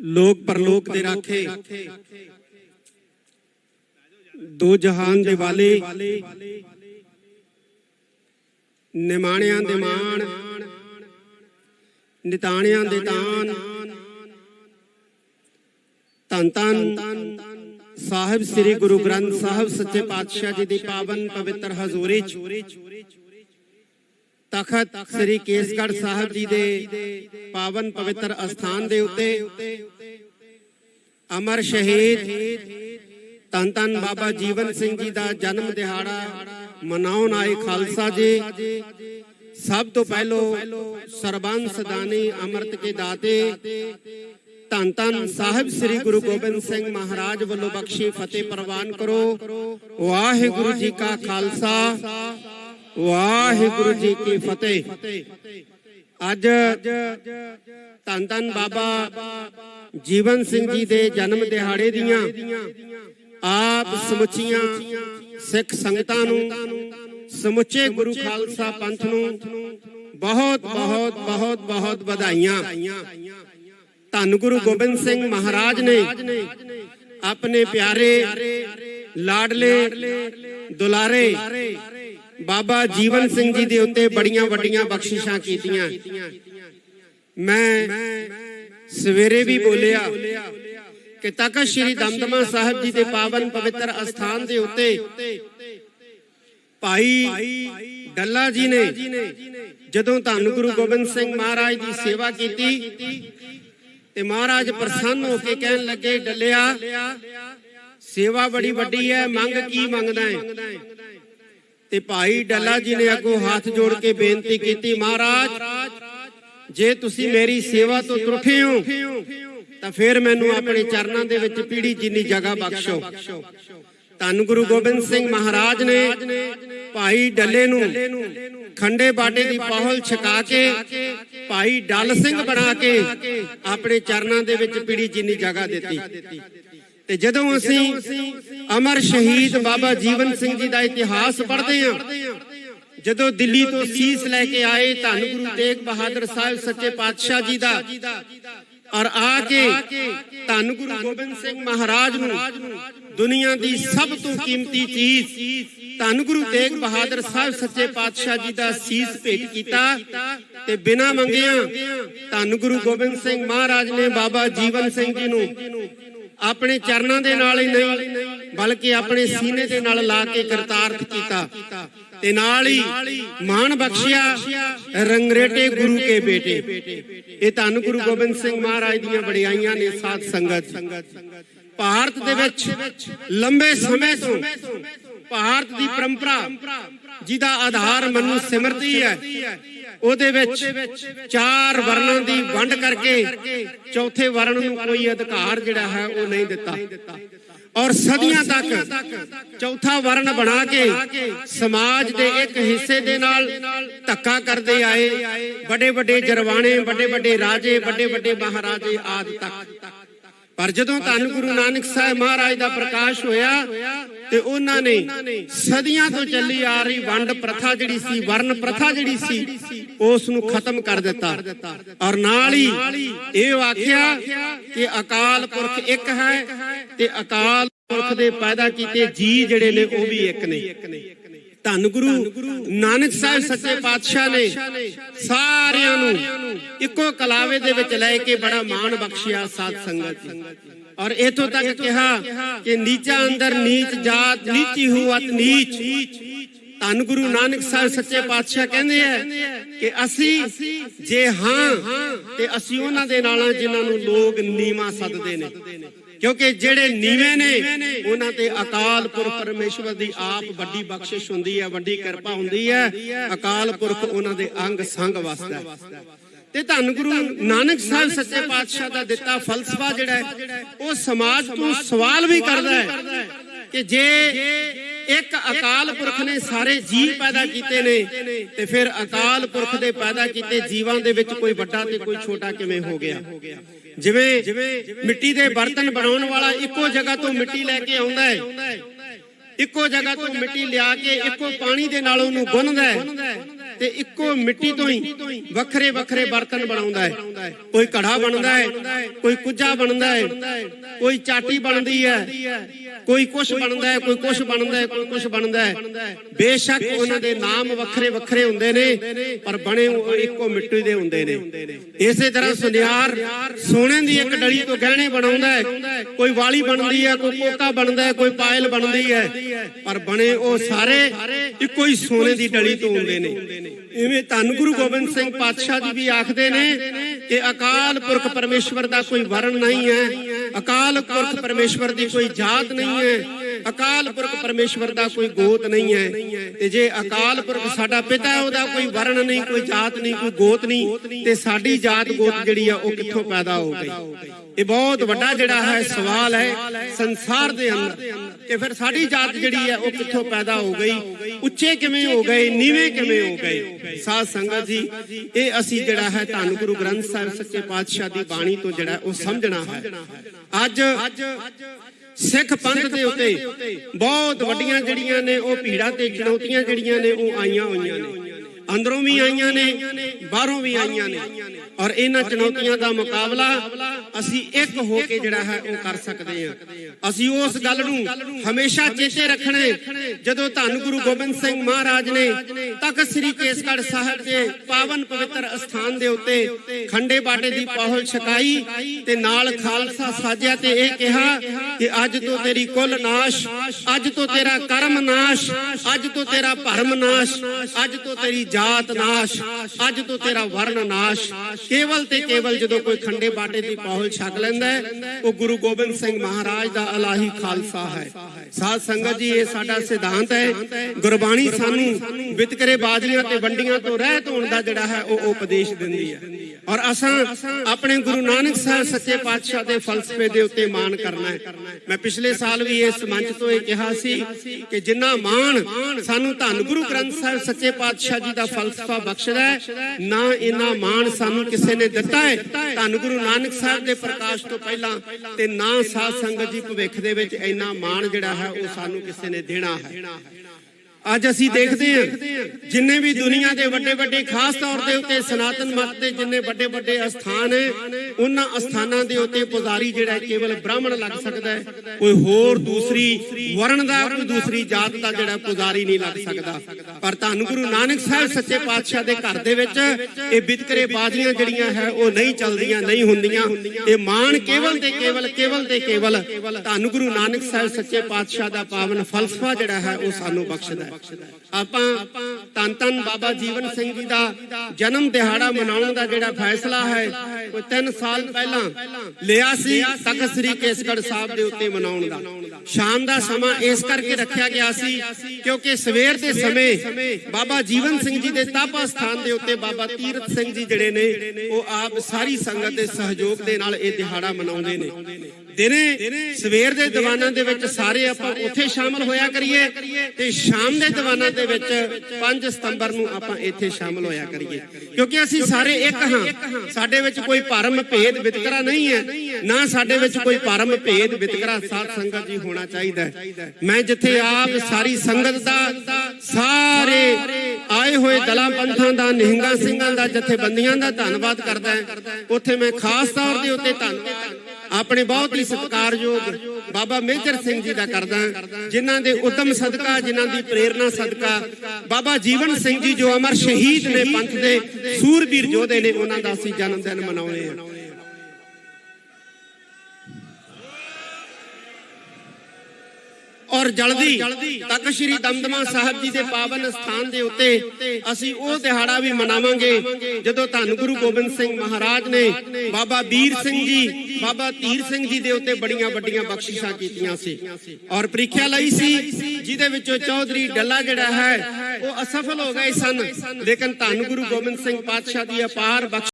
ਲੋਕ ਪਰਲੋਕ ਦੇ ਰਾਖੇ। ਦੋ ਜਹਾਨ ਦੇ ਵਾਲੇ। ਨਿਮਾਣਿਆਂ ਦੇ ਮਾਣ। ਨਿਤਾਣਿਆਂ ਦੇ ਤਾਨ ਧੰਨ ਧੰਨ ਸਾਹਿਬ ਸ੍ਰੀ ਗੁਰੂ ਗ੍ਰੰਥ ਸਾਹਿਬ ਸੱਚੇ ਪਾਤਸ਼ਾਹ ਜੀ ਦੀ ਪਾਵਨ ਪਵਿੱਤਰ ਹਜ਼ੂਰੀ ਚ। ਤਖਤ ਸ੍ਰੀ ਕੇਸਗੜ੍ਹ ਸਾਹਿਬ ਜੀ ਦੇ ਪਾਵਨ ਪਵਿੱਤਰ ਅਸਥਾਨ ਦੇ ਉੱਤੇ ਅਮਰ ਸ਼ਹੀਦ ਧੰਨ ਧੰਨ ਬਾਬਾ ਜੀਵਨ ਸਿੰਘ ਜੀ ਦਾ ਜਨਮ ਦਿਹਾੜਾ ਮਨਾਉਣ ਆਏ ਖਾਲਸਾ ਜੀ। ਸਭ ਤੋਂ ਪਹਿਲੋ ਸਰਬੰਸ ਦਾਨੀ ਅੰਮ੍ਰਿਤ ਕੇ ਦਾਤੇ ਧੰਨ ਧੰਨ ਸਾਹਿਬ ਸ੍ਰੀ ਗੁਰੂ ਗੋਬਿੰਦ ਸਿੰਘ ਮਹਾਰਾਜ ਵੱਲੋਂ ਬਖਸ਼ੀ ਫਤਿਹ ਪ੍ਰਵਾਨ ਕਰੋ। ਵਾਹਿਗੁਰੂ ਜੀ ਕਾ ਖਾਲਸਾ। ਵਾਹਿਗੁਰੂ ਜੀ ਕੀ ਫਤਿਹ। ਅੱਜ ਧੰਨ ਧੰਨ ਬਾਬਾ ਜੀਵਨ ਸਿੰਘ ਜੀ ਦੇ ਜਨਮ ਦਿਹਾੜੇ ਦੀਆਂ ਆਪ ਸਮੁੱਚੀਆਂ ਸਿੱਖ ਸੰਗਤਾਂ ਨੂੰ ਸਮੁੱਚੇ ਗੁਰੂ ਖਾਲਸਾ ਪੰਥ ਨੂੰ ਬਹੁਤ ਬਹੁਤ ਬਹੁਤ ਬਹੁਤ ਵਧਾਈਆਂ। ਧੰਨ ਗੁਰੂ ਗੋਬਿੰਦ ਸਿੰਘ ਮਹਾਰਾਜ ਨੇ ਆਪਣੇ ਪਿਆਰੇ ਲਾਡਲੇ ਦੁਲਾਰੇ ਬਾਬਾ ਜੀਵਨ ਸਿੰਘ ਜੀ ਦੇ ਉੱਤੇ ਬੜੀਆਂ ਵੱਡੀਆਂ ਬਖਸ਼ਿਸ਼ਾਂ ਕੀਤੀਆਂ। ਮੈਂ ਸਵੇਰੇ ਵੀ ਬੋਲਿਆ ਕਿ ਤਖਤ ਸ੍ਰੀ ਦਮਦਮਾ ਸਾਹਿਬ ਜੀ ਦੇ ਪਾਵਨ ਪਵਿੱਤਰ ਅਸਥਾਨ ਦੇ ਉੱਤੇ ਭਾਈ ਡੱਲਾ ਜੀ ਨੇ ਜਦੋਂ ਧੰਨ ਗੁਰੂ ਗੋਬਿੰਦ ਸਿੰਘ ਮਹਾਰਾਜ ਦੀ ਸੇਵਾ ਕੀਤੀ ਤੇ ਮਹਾਰਾਜ ਪ੍ਰਸੰਨ ਹੋ ਕੇ ਕਹਿਣ ਲੱਗੇ, ਡੱਲਿਆ, ਸੇਵਾ ਬੜੀ ਵੱਡੀ ਹੈ, ਮੰਗ ਕੀ ਮੰਗਦਾ ਹੈ? ਤੇ ਭਾਈ ਡੱਲਾ ਜੀ ਨੇ ਅੱਗੋਂ ਹੱਥ ਜੋੜ ਕੇ ਬੇਨਤੀ ਕੀਤੀ ਮਹਾਰਾਜ। ਜੇ ਤੁਸੀਂ ਮੇਰੀ ਸੇਵਾ ਤੋਂ ਤਰੁੱਠੇ ਹੋ ਤਾਂ ਫਿਰ ਮੈਨੂੰ ਆਪਣੇ ਚਰਨਾਂ ਦੇ ਵਿੱਚ ਪੀੜੀ ਜਿੰਨੀ ਜਗ੍ਹਾ ਬਖਸ਼ੋ। ਧੰਨ ਗੁਰੂ ਗੋਬਿੰਦ ਸਿੰਘ ਮਹਾਰਾਜ ਨੇ ਭਾਈ ਡੱਲੇ ਨੂੰ ਖੰਡੇ ਬਾਟੇ ਦੀ ਪਾਹਲ ਛਕਾ ਕੇ ਭਾਈ ਡੱਲ ਸਿੰਘ ਬਣਾ ਕੇ ਆਪਣੇ ਚਰਨਾਂ ਦੇ ਵਿੱਚ ਪੀੜੀ ਜਿੰਨੀ ਜਗ੍ਹਾ ਦਿੱਤੀ। ਤੇ ਜਦੋਂ ਅਸੀਂ ਅਮਰ ਸ਼ਹੀਦ ਬਾਬਾ ਜੀਵਨ ਸਿੰਘ ਜੀ ਦਾ ਇਤਿਹਾਸ ਪੜ੍ਹਦੇ ਹਾਂ। ਜਦੋਂ ਦਿੱਲੀ ਤੋਂ ਸੀਸ ਲੈ ਕੇ ਆਏ ਧੰਨ ਗੁਰੂ ਤੇਗ ਬਹਾਦਰ ਸਾਹਿਬ ਸੱਚੇ ਪਾਤਸ਼ਾਹ ਜੀ ਦਾ। ਔਰ ਆ ਕੇ ਧੰਨ ਗੁਰੂ ਗੋਬਿੰਦ ਸਿੰਘ ਮਹਾਰਾਜ ਨੂੰ ਦੁਨੀਆ ਦੀ ਸਭ ਤੋਂ ਕੀਮਤੀ ਚੀਜ਼ ਧੰਨ ਗੁਰੂ ਤੇਗ ਬਹਾਦਰ ਸਾਹਿਬ ਸੱਚੇ ਪਾਤਸ਼ਾਹ ਜੀ ਦਾ ਸੀਸ ਭੇਟ ਕੀਤਾ ਤੇ ਬਿਨਾ ਮੰਗਿਆ ਧੰਨ ਗੁਰੂ ਗੋਬਿੰਦ ਸਿੰਘ ਮਹਾਰਾਜ ਨੇ ਬਾਬਾ ਜੀਵਨ ਸਿੰਘ ਜੀ ਨੂੰ ਆਪਣੇ ਚਰਨਾਂ ਦੇ ਨਾਲ ਹੀ ਨਹੀਂ, ਬਲਕਿ ਆਪਣੇ ਸੀਨੇ ਦੇ ਨਾਲ ਲਾ ਕੇ ਕਰਤਾਰਥ ਕੀਤਾ। ਤੇ ਨਾਲ ਹੀ ਮਾਣ ਬਖਸ਼ਿਆ ਰੰਗਰੇਟੇ ਗੁਰੂ ਕੇ ਬੇਟੇ। ਇਹ ਧੰਨ ਗੁਰੂ ਗੋਬਿੰਦ ਸਿੰਘ ਮਹਾਰਾਜ ਦੀਆਂ ਵਡਿਆਈਆਂ ਨੇ ਸਾਧ ਸੰਗਤ ਭਾਰਤ ਦੇ ਵਿੱਚ ਲੰਬੇ ਸਮੇਂ ਤੋਂ ਭਾਰਤ ਦੀ ਪਰੰਪਰਾ, ਜਿਹਦਾ ਆਧਾਰ ਮਨੂ ਸਿਮਰਤੀ ਹੈ। ਉਹਦੇ ਵਿੱਚ ਚਾਰ ਵਰਣਾਂ ਦੀ ਵੰਡ ਕਰਕੇ ਚੌਥੇ ਵਰਣ ਨੂੰ ਕੋਈ ਅਧਿਕਾਰ ਜਿਹੜਾ ਹੈ ਉਹ ਨਹੀਂ ਦਿੱਤਾ। ਔਰ ਸਦੀਆਂ ਤੱਕ ਚੌਥਾ ਵਰਣ ਬਣਾ ਕੇ ਸਮਾਜ ਦੇ ਇੱਕ ਹਿੱਸੇ ਦੇ ਨਾਲ ਧੱਕਾ ਕਰਦੇ ਆਏ। ਵੱਡੇ ਵੱਡੇ ਜਰਵਾਣੇ ਵੱਡੇ ਵੱਡੇ ਰਾਜੇ ਵੱਡੇ ਵੱਡੇ ਮਹਾਰਾਜੇ ਆਦਿ ਤੱਕ। ਪਰ ਜਦੋਂ ਧੰਨ ਗੁਰੂ ਨਾਨਕ ਸਾਹਿਬ ਮਹਾਰਾਜ ਦਾ ਪ੍ਰਕਾਸ਼ ਹੋਇਆ ਤੇ ਉਹਨਾਂ ਨੇ ਸਦੀਆਂ ਤੋਂ ਚੱਲੀ ਆ ਰਹੀ ਵੰਡ ਪ੍ਰਥਾ ਜਿਹੜੀ ਸੀ, ਵਰਨ ਪ੍ਰਥਾ ਜਿਹੜੀ ਸੀ, ਉਸ ਨੂੰ ਖਤਮ ਕਰ ਦਿੱਤਾ। ਔਰ ਨਾਲ ਹੀ ਇਹ ਆਖਿਆ ਕਿ ਅਕਾਲ ਪੁਰਖ ਇੱਕ ਹੈ ਤੇ ਅਕਾਲ ਪੁਰਖ ਦੇ ਪੈਦਾ ਕੀਤੇ ਜੀ ਜਿਹੜੇ ਨੇ ਉਹ ਵੀ ਇੱਕ ਨੇ। ਧੰਨ ਗੁਰੂ ਨਾਨਕ ਸਾਹਿਬ ਸੱਚੇ ਪਾਤਸ਼ਾਹ ਨੇ ਸਾਰਿਆਂ ਨੂੰ ਇੱਕੋ ਕਲਾਵੇ ਦੇ ਵਿੱਚ ਲੈ ਕੇ ਬੜਾ ਮਾਣ ਬਖਸ਼ਿਆ ਸਾਧ ਸੰਗਤ ਜੀ। ਔਰ ਇਥੋਂ ਤੱਕ ਕਿਹਾ ਕਿ ਨੀਚਾ ਅੰਦਰ ਨੀਚ ਜਾਤ ਨੀਚੀ ਹੁਵਤ ਨੀਚ ਧੰਨ ਗੁਰੂ ਨਾਨਕ ਸਾਹਿਬ ਸੱਚੇ ਪਾਤਸ਼ਾਹ ਕਹਿੰਦੇ ਆ ਕਿ ਅਸੀਂ ਜੇ ਹਾਂ ਤੇ ਅਸੀਂ ਉਹਨਾਂ ਦੇ ਨਾਲ ਜਿਨ੍ਹਾਂ ਨੂੰ ਲੋਕ ਨੀਵਾ ਸੱਦਦੇ ਨੇ। ਕਿਉਂਕਿ ਜਿਹੜੇ ਨੀਵੇਂ ਨੇ ਉਹਨਾਂ ਤੇ ਅਕਾਲ ਪੁਰਖ ਪਰਮੇਸ਼ਵਰ ਦੀ ਆਪ ਵੱਡੀ ਬਖਸ਼ਿਸ਼ ਹੁੰਦੀ ਹੈ ਵੱਡੀ ਕਿਰਪਾ ਹੁੰਦੀ ਹੈ। ਅਕਾਲ ਪੁਰਖ ਉਹਨਾਂ ਦੇ ਅੰਗ ਸੰਗ ਵਸਦਾ ਤੇ ਧੰਨ ਗੁਰੂ ਨਾਨਕ ਸਾਹਿਬ ਸੱਚੇ ਪਾਤਸ਼ਾਹ ਦਾ ਦਿੱਤਾ ਫਲਸਫਾ ਜਿਹੜਾ ਉਹ ਸਮਾਜ ਤੋਂ ਸਵਾਲ ਵੀ ਕਰਦਾ ਹੈ ਕਿ ਜੇ ਇੱਕ ਅਕਾਲ ਪੁਰਖ ਨੇ ਸਾਰੇ ਜੀਵ ਪੈਦਾ ਕੀਤੇ ਨੇ ਤੇ ਫਿਰ ਅਕਾਲ ਪੁਰਖ ਦੇ ਪੈਦਾ ਕੀਤੇ ਜੀਵਾਂ ਦੇ ਵਿੱਚ ਕੋਈ ਵੱਡਾ ਤੇ ਕੋਈ ਛੋਟਾ ਕਿਵੇਂ ਹੋ ਗਿਆ? ਜਿਵੇਂ ਮਿੱਟੀ ਦੇ ਬਰਤਨ ਬਣਾਉਣ ਵਾਲਾ ਇੱਕੋ ਜਗ੍ਹਾ ਤੋਂ ਮਿੱਟੀ ਲੈ ਕੇ ਆਉਂਦਾ ਹੈ, ਇੱਕੋ ਜਗ੍ਹਾ ਤੋਂ ਮਿੱਟੀ ਲਿਆ ਕੇ ਇੱਕੋ ਪਾਣੀ ਦੇ ਨਾਲ ਉਹਨੂੰ ਗੁੰਨਦਾ ਹੈ ਤੇ ਇੱਕੋ ਮਿੱਟੀ ਤੋਂ ਹੀ ਵੱਖਰੇ ਵੱਖਰੇ ਬਰਤਨ ਬਣਾਉਂਦਾ ਹੈ। ਕੋਈ ਘੜਾ ਬਣਦਾ ਹੈ, ਕੋਈ ਕੁੱਜਾ ਬਣਦਾ ਹੈ, ਕੋਈ ਚਾਟੀ ਬਣਦੀ ਹੈ। ਕੋਈ ਕੁਛ ਬਣਦਾ ਹੈ, ਕੋਈ ਕੁਛ ਬਣਦਾ ਹੈ, ਕੋਈ ਕੁਛ ਬਣਦਾ ਹੈ। ਬੇਸ਼ੱਕ ਉਹਨਾਂ ਦੇ ਨਾਮ ਵੱਖਰੇ ਵੱਖਰੇ ਹੁੰਦੇ ਨੇ, ਪਰ ਬਣੇ ਇੱਕੋ ਮਿੱਟੀ ਦੇ ਹੁੰਦੇ ਨੇ। ਇਸੇ ਤਰ੍ਹਾਂ ਸੁਨਿਆਰ ਸੋਨੇ ਦੀ ਇੱਕ ਡਲੀ ਤੋਂ ਗਹਿਣੇ ਬਣਾਉਂਦਾ ਹੈ। ਕੋਈ ਵਾਲੀ ਬਣਦੀ ਹੈ, ਕੋਈ ਕੋਕਾ ਬਣਦਾ ਹੈ, ਕੋਈ ਪਾਇਲ ਬਣਦੀ ਹੈ, ਪਰ ਬਣੇ ਉਹ ਸਾਰੇ ਇੱਕੋ ਹੀ ਸੋਨੇ ਦੀ ਡਲੀ ਤੋਂ ਹੁੰਦੇ ਨੇ। ਇਵੇਂ ਧੰਨ ਗੁਰੂ ਗੋਬਿੰਦ ਸਿੰਘ ਪਾਤਸ਼ਾਹ ਜੀ ਵੀ ਆਖਦੇ ਨੇ ਕਿ ਅਕਾਲ ਪੁਰਖ ਪਰਮੇਸ਼ਵਰ ਦਾ ਕੋਈ ਵਰਣ ਨਹੀਂ ਹੈ। ਅਕਾਲ ਪੁਰਖ ਪਰਮੇਸ਼ਵਰ ਦੀ ਕੋਈ ਜਾਤ ਨਹੀਂ ਹੈ। ਅਕਾਲ ਪੁਰਖ ਪਰਮੇਸ਼ਵਰ ਦਾ ਕੋਈ ਗੋਤ ਨਹੀਂ ਹੈ। ਤੇ ਜੇ ਅਕਾਲ ਪੁਰਖ ਸਾਡਾ ਪਿਤਾ ਹੈ, ਉਹਦਾ ਕੋਈ ਵਰਣ ਨਹੀਂ, ਕੋਈ ਜਾਤ ਨਹੀਂ, ਕੋਈ ਗੋਤ ਨਹੀਂ। ਤੇ ਸਾਡੀ ਜਾਤ ਗੋਤ ਜਿਹੜੀ ਆ, ਉਹ ਕਿੱਥੋਂ ਪੈਦਾ ਹੋ ਗਈ? ਇਹ ਬਹੁਤ ਵੱਡਾ ਜਿਹੜਾ ਹੈ ਸਵਾਲ ਹੈ ਸੰਸਾਰ ਦੇ ਅੰਦਰ। ਕਿ ਫਿਰ ਸਾਡੀ ਜਾਤ ਜਿਹੜੀ ਹੈ, ਉਹ ਕਿੱਥੋਂ ਪੈਦਾ ਹੋ ਗਈ? ਉੱਚੇ ਕਿਵੇਂ ਹੋ ਗਏ, ਨੀਵੇਂ ਕਿਵੇਂ ਹੋ ਗਏ? ਸਾਧ ਸੰਗਤ ਜੀ, ਇਹ ਅਸੀਂ ਜਿਹੜਾ ਹੈ, ਧੰਨ ਗੁਰੂ ਗ੍ਰੰਥ ਸਾਹਿਬ ਸੱਚੇ ਪਾਤਸ਼ਾਹ ਦੀ ਬਾਣੀ ਤੋਂ ਜਿਹੜਾ ਉਹ ਸਮਝਣਾ ਹੈ। ਅੱਜ ਸਿੱਖ ਪੰਥ ਦੇ ਉੱਤੇ ਬਹੁਤ ਵੱਡੀਆਂ ਜਿਹੜੀਆਂ ਨੇ, ਉਹ ਭੀੜਾਂ ਤੇ ਚੁਣੌਤੀਆਂ ਜਿਹੜੀਆਂ ਨੇ, ਉਹ ਆਈਆਂ ਹੋਈਆਂ ਨੇ। ਅੰਦਰੋਂ ਵੀ ਆਈਆਂ ਨੇ ਬਾਹਰੋਂ ਵੀ ਆਈਆਂ ਨੇ। ਔਰ ਇਹਨਾਂ ਚੁਣੌਤੀਆਂ ਦਾ ਮੁਕਾਬਲਾ ਅਸੀਂ ਇੱਕ ਹੋ ਕੇ ਜਿਹੜਾ ਹੈ ਉਹ ਕਰ ਸਕਦੇ ਹਾਂ। ਅਸੀਂ ਉਸ ਗੱਲ ਨੂੰ ਹਮੇਸ਼ਾ ਚੇਤੇ ਰੱਖਣਾ ਹੈ। ਜਦੋਂ ਧੰਨ ਗੁਰੂ ਗੋਬਿੰਦ ਸਿੰਘ ਮਹਾਰਾਜ ਨੇ ਤਖਤ ਸ੍ਰੀ ਕੇਸਗੜ੍ਹ ਸਾਹਿਬ ਦੇ ਪਾਵਨ ਪਵਿੱਤਰ ਅਸਥਾਨ ਦੇ ਉੱਤੇ ਖੰਡੇ ਬਾਟੇ ਦੀ ਪਹੁਲ ਛਕਾਈ ਤੇ ਨਾਲ ਖਾਲਸਾ ਸਾਜਿਆ ਤੇ ਇਹ ਕਿਹਾ ਕਿ ਅੱਜ ਤੋਂ ਤੇਰੀ ਕੁੱਲ ਨਾਸ਼ ਅੱਜ ਤੋਂ ਤੇਰਾ ਕਰਮ ਨਾਸ਼ ਅੱਜ ਤੋਂ ਤੇਰਾ ਭਰਮ ਨਾਸ਼ ਅੱਜ ਤੋਂ ਤੇਰੀ ਜਾਤ ਨਾਸ਼, ਅੱਜ ਤੋਂ ਤੇਰਾ ਵਰਨ ਨਾਸ਼। ਕੇਵਲ ਤੇ ਕੇਵਲ ਜਦੋਂ ਕੋਈ ਖੰਡੇ ਬਾਟੇ ਦੀ ਪਹੁਲ ਛਕ ਲੈਂਦਾ ਉਹ ਗੁਰੂ ਗੋਬਿੰਦ ਸਿੰਘ ਮਹਾਰਾਜ ਦਾ ਅਲਾਹੀ ਖਾਲਸਾ ਹੈ। ਸਾਧ ਸੰਗਤ ਜੀ, ਇਹ ਸਾਡਾ ਸਿਧਾਂਤ ਹੈ, ਗੁਰਬਾਣੀ ਸਾਨੂੰ ਵਿਤਕਰੇ ਬਾਜ਼ੀਆਂ ਤੇ ਵੰਡੀਆਂ ਤੋਂ ਰਹਿਤ ਹੋਣ ਦਾ ਜਿਹੜਾ ਹੈ, ਉਹ ਉਪਦੇਸ਼ ਦਿੰਦੀ ਹੈ। ਔਰ ਅਸਾਂ ਆਪਣੇ ਗੁਰੂ ਨਾਨਕ ਸਾਹਿਬ ਸੱਚੇ ਪਾਤਸ਼ਾਹ ਦੇ ਫਲਸਫੇ ਦੇ ਉੱਤੇ ਮਾਣ ਕਰਨਾ ਹੈ। ਮੈਂ ਪਿਛਲੇ ਸਾਲ ਵੀ ਇਸ ਮੰਚ ਤੋਂ ਇਹ ਕਿਹਾ ਸੀ ਕਿ ਜਿੰਨਾ ਮਾਣ ਸਾਨੂੰ ਧੰਨ ਗੁਰੂ ਗ੍ਰੰਥ ਸਾਹਿਬ ਸੱਚੇ ਪਾਤਸ਼ਾਹ ਜੀ ਦਾ ਫਲਸਫਾ ਬਖਸ਼ਦਾ ਹੈ। ਨਾ ਇਹਨਾਂ ਮਾਣ ਸਾਨੂੰ ਕਿਸੇ ਨੇ ਦਿੱਤਾ ਹੈ। ਧੰਨ ਗੁਰੂ ਨਾਨਕ ਸਾਹਿਬ ਦੇ ਪ੍ਰਕਾਸ਼ ਤੋਂ ਪਹਿਲਾਂ ਤੇ ਨਾ ਸਾਧ ਸੰਗਤ ਜੀ ਭਵਿੱਖ ਦੇ ਵਿੱਚ ਇੰਨਾ ਮਾਣ ਜਿਹੜਾ ਹੈ ਉਹ ਸਾਨੂੰ ਕਿਸੇ ਨੇ ਦੇਣਾ ਹੈ। ਅੱਜ ਅਸੀਂ ਦੇਖਦੇ ਹਾਂ ਜਿੰਨੇ ਵੀ ਦੁਨੀਆ ਦੇ ਵੱਡੇ ਵੱਡੇ ਖਾਸ ਤੌਰ ਦੇ ਉੱਤੇ ਸਨਾਤਨ ਮਤ ਦੇ ਜਿੰਨੇ ਵੱਡੇ ਵੱਡੇ ਅਸਥਾਨ ਹੈ ਉਹਨਾਂ ਅਸਥਾਨਾਂ ਦੇ ਉੱਤੇ ਪੁਜਾਰੀ ਜਿਹੜਾ ਹੈ ਕੇਵਲ ਬ੍ਰਾਹਮਣ ਲੱਗ ਸਕਦਾ ਹੈ। ਕੋਈ ਹੋਰ ਦੂਸਰੀ ਵਰਣ ਦਾ ਕੋਈ ਦੂਸਰੀ ਜਾਤ ਦਾ ਜਿਹੜਾ ਪੁਜਾਰੀ ਨਹੀਂ ਲੱਗ ਸਕਦਾ। ਪਰ ਧੰਨ ਗੁਰੂ ਨਾਨਕ ਸਾਹਿਬ ਸੱਚੇ ਪਾਤਸ਼ਾਹ ਦੇ ਘਰ ਦੇ ਵਿੱਚ ਇਹ ਵਿਤਕਰੇ ਬਾਜ਼ੀਆਂ ਜਿਹੜੀਆਂ ਹੈ ਉਹ ਨਹੀਂ ਚੱਲਦੀਆਂ ਨਹੀਂ ਹੁੰਦੀਆਂ। ਇਹ ਮਾਣ ਕੇਵਲ ਤੇ ਕੇਵਲ ਕੇਵਲ ਤੇ ਕੇਵਲ ਧੰਨ ਗੁਰੂ ਨਾਨਕ ਸਾਹਿਬ ਸੱਚੇ ਪਾਤਸ਼ਾਹ ਦਾ ਪਾਵਨ ਫਲਸਫਾ ਜਿਹੜਾ ਹੈ ਉਹ ਸਾਨੂੰ ਬਖਸ਼ਦਾ ਆਪਾਂ ਤਨ ਤਨ ਬਾਬਾ ਜੀਵਨ ਸਿੰਘ ਜੀ ਦਾ ਜਨਮ ਦਿਹਾੜਾ ਮਨਾਉਣ ਦਾ ਜਿਹੜਾ ਫੈਸਲਾ ਹੈ ਕੋਈ 3 ਸਾਲ ਪਹਿਲਾਂ ਲਿਆ ਸੀ, ਤਖਤ ਸ੍ਰੀ ਕੇਸਗੜ੍ਹ ਸਾਹਿਬ ਦੇ ਉੱਤੇ ਮਨਾਉਣ ਦਾ। ਸ਼ਾਮ ਦਾ ਸਮਾਂ ਇਸ ਕਰਕੇ ਰੱਖਿਆ ਗਿਆ ਸੀ ਕਿਉਂਕਿ ਸਵੇਰ ਦੇ ਸਮੇਂ ਬਾਬਾ ਜੀਵਨ ਸਿੰਘ ਜੀ ਦੇ ਤਾਪਾ ਸਥਾਨ ਦੇ ਉੱਤੇ ਬਾਬਾ ਤੀਰਥ ਸਿੰਘ ਜੀ ਜਿਹੜੇ ਨੇ, ਉਹ ਆਪ ਸਾਰੀ ਸੰਗਤ ਦੇ ਸਹਿਯੋਗ ਦੇ ਨਾਲ ਇਹ ਦਿਹਾੜਾ ਮਨਾਉਂਦੇ ਨੇ। ਦਿਨੇ ਸਵੇਰ ਦੇ ਦੀਵਾਨਾਂ ਦੇ ਵਿੱਚ ਸਾਰੇ ਆਪਾਂ ਉੱਥੇ ਸ਼ਾਮਲ ਹੋਇਆ ਕਰੀਏ ਤੇ ਸ਼ਾਮ ਦੇ ਦੀਵਾਨਾਂ ਦੇ ਵਿੱਚ 5 ਸਤੰਬਰ ਨੂੰ ਆਪਾਂ ਇੱਥੇ ਸ਼ਾਮਲ ਹੋਇਆ ਕਰੀਏ। ਕਿਉਂਕਿ ਅਸੀਂ ਸਾਰੇ ਇੱਕ ਹਾਂ। ਸਾਡੇ ਵਿੱਚ ਕੋਈ ਭਰਮ ਭੇਦ ਵਿਤਕਰਾ ਨਹੀਂ ਹੈ। ਨਾ ਸਾਡੇ ਵਿੱਚ ਕੋਈ ਭਰਮ ਭੇਦ ਵਿਤਕਰਾ ਸਾਧ ਸੰਗਤ ਜੀ ਹੋਣਾ ਚਾਹੀਦਾ ਹੈ। ਮੈਂ ਜਿੱਥੇ ਆਪ ਸਾਰੀ ਸੰਗਤ ਦਾ ਸਾਰੇ ਆਏ ਹੋਏ ਦਲਾਂ ਪੰਥਾਂ ਦਾ, ਨਿਹੰਗਾਂ ਸਿੰਘਾਂ ਦਾ, ਜਥੇਬੰਦੀਆਂ ਦਾ ਧੰਨਵਾਦ ਕਰਦਾ ਹਾਂ। ਉੱਥੇ ਮੈਂ ਖਾਸ ਤੌਰ ਦੇ ਉੱਤੇ ਧੰਨਵਾਦ ਆਪਣੇ ਬਹੁਤ ਹੀ ਸਤਿਕਾਰਯੋਗ ਬਾਬਾ ਮੇਜਰ ਸਿੰਘ ਜੀ ਦਾ ਕਰਦਾ ਜਿਨ੍ਹਾਂ ਦੇ ਉਦਮ ਸਦਕਾ, ਜਿਨ੍ਹਾਂ ਦੀ ਪ੍ਰੇਰਣਾ ਸਦਕਾ, ਬਾਬਾ ਜੀਵਨ ਸਿੰਘ ਜੀ ਜੋ ਅਮਰ ਸ਼ਹੀਦ ਨੇ ਪੰਥ ਦੇ ਸੂਰਬੀਰ ਯੋਧੇ ਨੇ, ਉਹਨਾਂ ਦਾ ਅਸੀਂ ਜਨਮ ਦਿਨ ਮਨਾਉਂਦੇ ਹਾਂ। ਔਰ ਜਲਦੀ ਤੱਕ ਸ਼੍ਰੀ ਦਮਦਮਾ ਸਾਹਿਬ ਜੀ ਦੇ ਪਾਵਨ ਸਥਾਨ ਦੇ ਉੱਤੇ ਅਸੀਂ ਉਹ ਦਿਹਾੜਾ ਵੀ ਮਨਾਵਾਂਗੇ ਜਦੋਂ ਧੰਨ ਗੁਰੂ ਗੋਬਿੰਦ ਸਿੰਘ ਮਹਾਰਾਜ ਨੇ ਬਾਬਾ ਵੀਰ ਸਿੰਘ ਜੀ ਬਾਬਾ ਧੀਰ ਸਿੰਘ ਜੀ ਦੇ ਉੱਤੇ ਬੜੀਆਂ ਵੱਡੀਆਂ ਬਖਸ਼ਿਸ਼ਾਂ ਕੀਤੀਆਂ ਸੀ। ਔਰ ਪ੍ਰੀਖਿਆ ਲਈ ਸੀ ਜਿਹਦੇ ਵਿੱਚੋਂ ਚੌਧਰੀ ਡੱਲਾ ਜਿਹੜਾ ਹੈ ਉਹ ਅਸਫਲ ਹੋ ਗਏ ਸਨ। ਲੇਕਿਨ ਧੰਨ ਗੁਰੂ ਗੋਬਿੰਦ ਸਿੰਘ ਪਾਤਸ਼ਾਹ ਦੀ ਅਪਾਰ ਬਖਸ਼